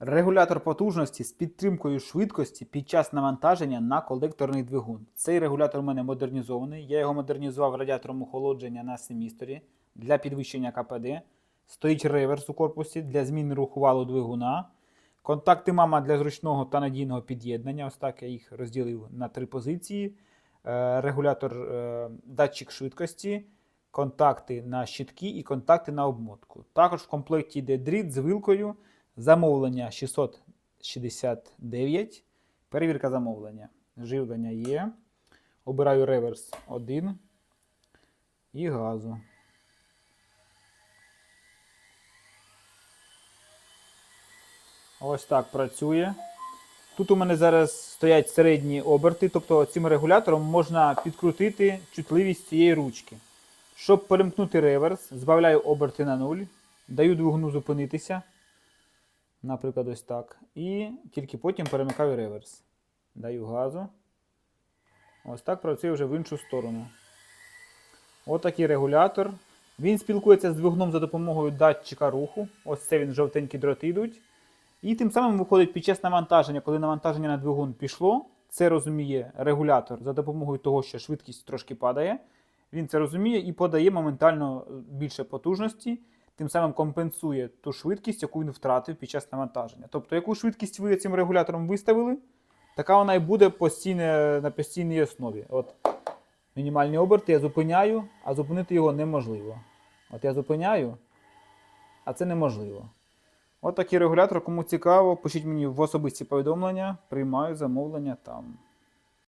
Регулятор потужності з підтримкою швидкості під час навантаження на колекторний двигун. Цей регулятор у мене модернізований. Я його модернізував радіатором охолодження на семісторі для підвищення КПД. Стоїть реверс у корпусі для зміни руху валу двигуна. Контакти мама для зручного та надійного під'єднання. Ось так я їх розділив на три позиції. Е, Регулятор е, датчик швидкості, контакти на щитки і контакти на обмотку. Також в комплекті йде дріт з вилкою. Замовлення 669. Перевірка замовлення. Живлення є. Обираю реверс 1 і газу. Ось так працює. Тут у мене зараз стоять середні оберти, тобто цим регулятором можна підкрутити чутливість цієї ручки. Щоб перемкнути реверс, збавляю оберти на 0, даю двигуну зупинитися. Наприклад, ось так. І тільки потім перемикаю реверс. Даю газу. Ось так працює вже в іншу сторону. Ось такий регулятор. Він спілкується з двигуном за допомогою датчика руху. Ось це він жовтенькі дроти йдуть. І тим самим виходить під час навантаження, коли навантаження на двигун пішло, це розуміє регулятор за допомогою того, що швидкість трошки падає. Він це розуміє і подає моментально більше потужності, тим самим компенсує ту швидкість, яку він втратив під час навантаження. Тобто, яку швидкість ви цим регулятором виставили, така вона і буде постійне, на постійній основі. От мінімальні оберти я зупиняю, а зупинити його неможливо. От я зупиняю, а це неможливо. От такий регулятор, кому цікаво, пишіть мені в особисті повідомлення, приймаю замовлення там.